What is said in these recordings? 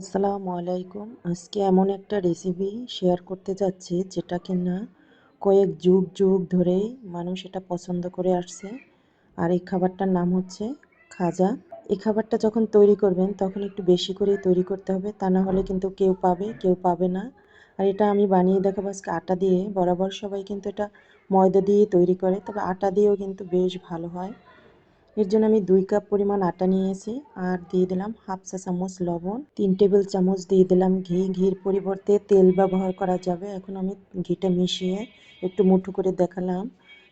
আসসালামু আলাইকুম। আজকে এমন একটা রেসিপি শেয়ার করতে যাচ্ছি, যেটা কিনা কয়েক যুগ যুগ ধরেই মানুষ এটা পছন্দ করে আসছে। আর এই খাবারটার নাম হচ্ছে খাজা। এই খাবারটা যখন তৈরি করবেন, তখন একটু বেশি করে তৈরি করতে হবে, তা না হলে কিন্তু কেউ পাবে কেউ পাবে না। আর এটা আমি বানিয়ে দেখাবো আজকে আটা দিয়ে। বরাবর সবাই কিন্তু এটা ময়দা দিয়ে তৈরি করে, তবে আটা দিয়েও কিন্তু বেশ ভালো হয়। এর জন্য আমি দুই কাপ পরিমাণ আটা নিয়েছি আর দিয়ে দিলাম হাফ চা চামচ লবণ, তিন টেবিল চামচ দিয়ে দিলাম ঘি। ঘির পরিবর্তে তেল ব্যবহার করা যাবে। এখন আমি ঘিটা মিশিয়ে একটু মুঠো করে দেখালাম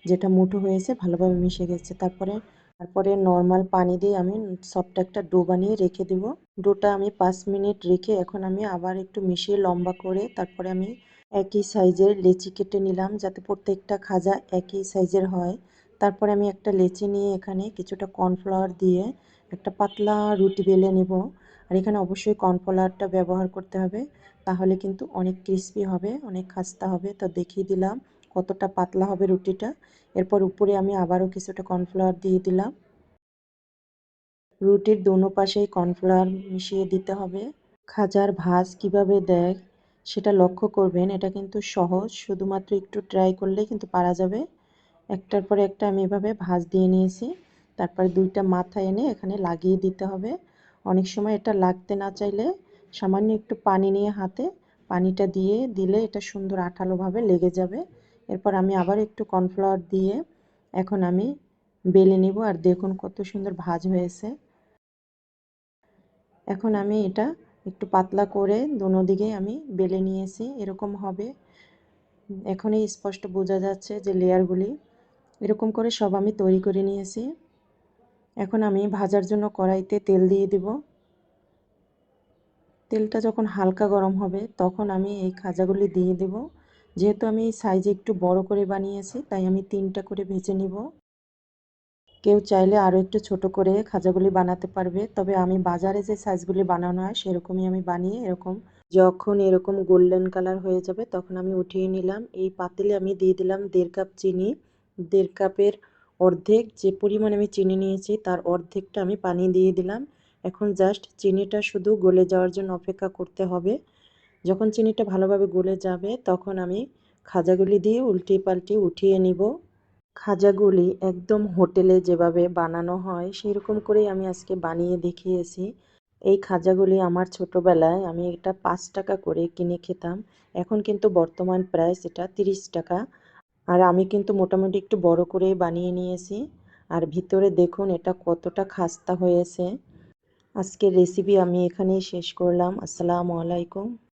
যেটা মুঠো হয়েছে, ভালোভাবে মিশে গেছে। তারপরে তারপরে নর্মাল পানি দিয়ে আমি সফট একটা ডো বানিয়ে রেখে দেব। ডোটা আমি পাঁচ মিনিট রেখে এখন আমি আবার একটু মিশিয়ে লম্বা করে তারপরে আমি একই সাইজের লেচি কেটে নিলাম যাতে প্রত্যেকটা খাজা একই সাইজের হয়। তারপরে আমি একটা লেচি নিয়ে এখানে কিছুটা কর্নফ্লাওয়ার দিয়ে একটা পাতলা রুটি বেলে নেব। আর এখানে অবশ্যই কর্নফ্লাওয়ারটা ব্যবহার করতে হবে, তাহলে কিন্তু অনেক ক্রিস্পি হবে, অনেক খাস্তা হবে। তো দেখিয়ে দিলাম কতটা পাতলা হবে রুটিটা। এরপর উপরে আমি আবারও কিছুটা কর্নফ্লাওয়ার দিয়ে দিলাম। রুটির দোনো পাশেই কর্নফ্লাওয়ার মিশিয়ে দিতে হবে। খাজার ভাজ কীভাবে দেয় সেটা লক্ষ্য করবেন, এটা কিন্তু সহজ। শুধুমাত্র একটু ট্রাই করলেই কিন্তু পারা যাবে। একটার পরে একটা আমি এভাবে ভাজ দিয়ে নিয়েছি। তারপরে দুইটা মাথা এনে এখানে লাগিয়ে দিতে হবে। অনেক সময় এটা লাগতে না চাইলে সামান্য একটু পানি নিয়ে হাতে পানিটা দিয়ে দিলে এটা সুন্দর আঠালোভাবে লেগে যাবে। এরপর আমি আবার একটু কর্নফ্লাওয়ার দিয়ে এখন আমি বেলে নিব আর দেখুন কত সুন্দর ভাজ হয়েছে। এখন আমি এটা একটু পাতলা করে দোনো দিকে আমি বেলে নিয়েছি, এরকম হবে। এখনই স্পষ্ট বোঝা যাচ্ছে যে লেয়ারগুলি এরকম করে সব আমি তৈরি করে নিয়েছি। এখন আমি ভাজার জন্য কড়াইতে তেল দিয়ে দেব। তেলটা যখন হালকা গরম হবে, তখন আমি এই খাজাগুলি দিয়ে দেব। যেহেতু আমি সাইজে একটু বড় করে বানিয়েছি, তাই আমি তিনটা করে ভেজে নিব। কেউ চাইলে আরও একটু ছোট করে খাজাগুলি বানাতে পারবে, তবে আমি বাজারে যে সাইজগুলি বানানো হয়, সেরকমই আমি বানিয়ে এরকম যখন এরকম গোল্ডেন কালার হয়ে যাবে, তখন আমি উঠিয়ে নিলাম। এই পাতিলে আমি দিয়ে দিলাম দেড় কাপ চিনি। দেড় কাপের অর্ধেক যে পরিমাণ আমি চিনি নিয়েছি, তার অর্ধেকটা আমি পানি দিয়ে দিলাম। এখন জাস্ট চিনিটা শুধু গলে যাওয়ার জন্য অপেক্ষা করতে হবে। যখন চিনিটা ভালোভাবে গলে যাবে, তখন আমি খাজাগুলি দিয়ে উল্টে পাল্টে উঠিয়ে নিব। খাজাগুলি একদম হোটেলে যেভাবে বানানো হয় সেই রকম করেই আমি আজকে বানিয়ে দেখিয়েছি। এই খাজাগুলি আমার ছোটোবেলায় আমি এটা পাঁচ টাকা করে কিনে খেতাম। এখন কিন্তু বর্তমান প্রাইস এটা তিরিশ টাকা। আর আমি কিন্তু মোটামুটি একটু বড় করেই বানিয়ে নিয়েছি। আর ভিতরে দেখুন এটা কতটা খাস্তা হয়েছে। আজকের রেসিপি আমি এখানেই শেষ করলাম। আসসালামু আলাইকুম।